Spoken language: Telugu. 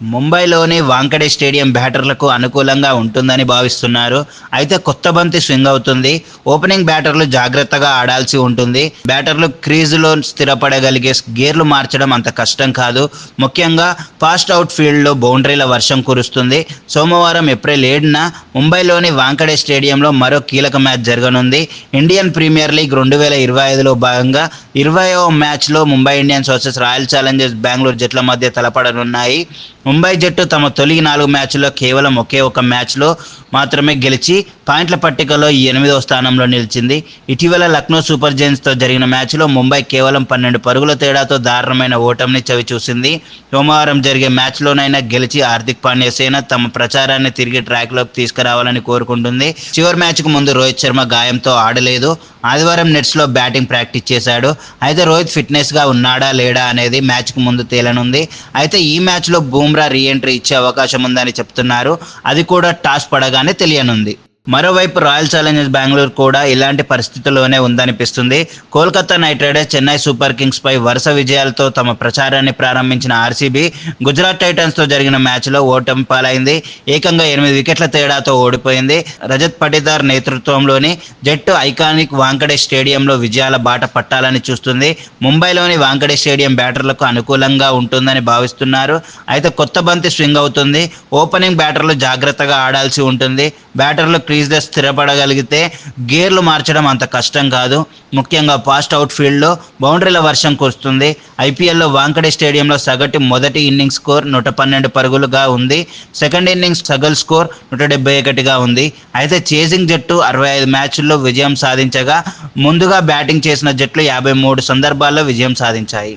ముంబైలోని వాంకడే స్టేడియం బ్యాటర్లకు అనుకూలంగా ఉంటుందని భావిస్తున్నారు. అయితే కొత్త బంతి స్వింగ్ అవుతుంది. ఓపెనింగ్ బ్యాటర్లు జాగ్రత్తగా ఆడాల్సి ఉంటుంది. బ్యాటర్లు క్రీజులో స్థిరపడగలిగే గేర్లు మార్చడం అంత కష్టం కాదు. ముఖ్యంగా ఫాస్ట్ అవుట్ ఫీల్డ్లో బౌండరీల వర్షం కురుస్తుంది. సోమవారం ఏప్రిల్ ఏడున ముంబైలోని వాంకడే స్టేడియంలో మరో కీలక మ్యాచ్ జరగనుంది. ఇండియన్ ప్రీమియర్ లీగ్ రెండు వేల ఇరవై ఐదులో భాగంగా ఇరవయో మ్యాచ్లో Mumbai Indians versus Royal Challengers Bengaluru జట్ల మధ్య తలపడనున్నాయి. ముంబై జట్టు తమ తొలి నాలుగు మ్యాచ్ల్లో కేవలం ఒకే ఒక మ్యాచ్లో మాత్రమే గెలిచి పాయింట్ల పట్టికలో ఈ ఎనిమిదవ స్థానంలో నిలిచింది. ఇటీవల లక్నో సూపర్ జైన్స్తో జరిగిన మ్యాచ్లో ముంబై కేవలం పన్నెండు పరుగుల తేడాతో దారుణమైన ఓటమిని చవిచూసింది. సోమవారం జరిగే మ్యాచ్లోనైనా గెలిచి హార్దిక్ పాండ్యా సేన తమ ప్రచారాన్ని తిరిగి ట్రాక్లోకి తీసుకురావాలని కోరుకుంటుంది. చివరి మ్యాచ్కు ముందు రోహిత్ శర్మ గాయంతో ఆడలేదు. ఆదివారం నెట్స్లో బ్యాటింగ్ ప్రాక్టీస్ చేశాడు. అయితే రోహిత్ ఫిట్నెస్గా ఉన్నాడా లేడా అనేది మ్యాచ్కు ముందు తేలనుంది. అయితే ఈ మ్యాచ్లో బుమ్రా రీఎంట్రీ ఇచ్చే అవకాశం ఉందని చెప్తున్నారు. అది కూడా టాస్ పడగానే తెలియనుంది. మరోవైపు రాయల్ ఛాలెంజర్స్ బెంగళూరు కూడా ఇలాంటి పరిస్థితుల్లోనే ఉందనిపిస్తుంది. Kolkata Knight Riders Chennai Super Kings పై వరుస విజయాలతో తమ ప్రచారాన్ని ప్రారంభించిన ఆర్సీబీ గుజరాత్ టైటన్స్తో జరిగిన మ్యాచ్లో ఓటమి పాలైంది. ఏకంగా ఎనిమిది వికెట్ల తేడాతో ఓడిపోయింది. రజత్ పటిదార్ నేతృత్వంలోని జట్టు ఐకానిక్ వాంకడే స్టేడియంలో విజయాల బాట పట్టాలని చూస్తుంది. ముంబైలోని వాంకడే స్టేడియం బ్యాటర్లకు అనుకూలంగా ఉంటుందని భావిస్తున్నారు. అయితే కొత్త బంతి స్వింగ్ అవుతుంది. ఓపెనింగ్ బ్యాటర్లు జాగ్రత్తగా ఆడాల్సి ఉంటుంది. బ్యాటర్లు క్రీజ్లో స్థిరపడగలిగితే గేర్లు మార్చడం అంత కష్టం కాదు. ముఖ్యంగా ఫాస్ట్ అవుట్ ఫీల్డ్లో బౌండరీల వర్షం కురుస్తుంది. ఐపీఎల్లో వాంకడే స్టేడియంలో సగటు మొదటి ఇన్నింగ్స్ స్కోర్ నూట పన్నెండు పరుగులుగా ఉంది. సెకండ్ ఇన్నింగ్స్ సగల్ స్కోర్ నూట డెబ్బై ఒకటిగా ఉంది. అయితే చేసింగ్ జట్టు అరవై ఐదు మ్యాచ్ల్లో విజయం సాధించగా ముందుగా బ్యాటింగ్ చేసిన జట్లు యాభై మూడు సందర్భాల్లో విజయం సాధించాయి.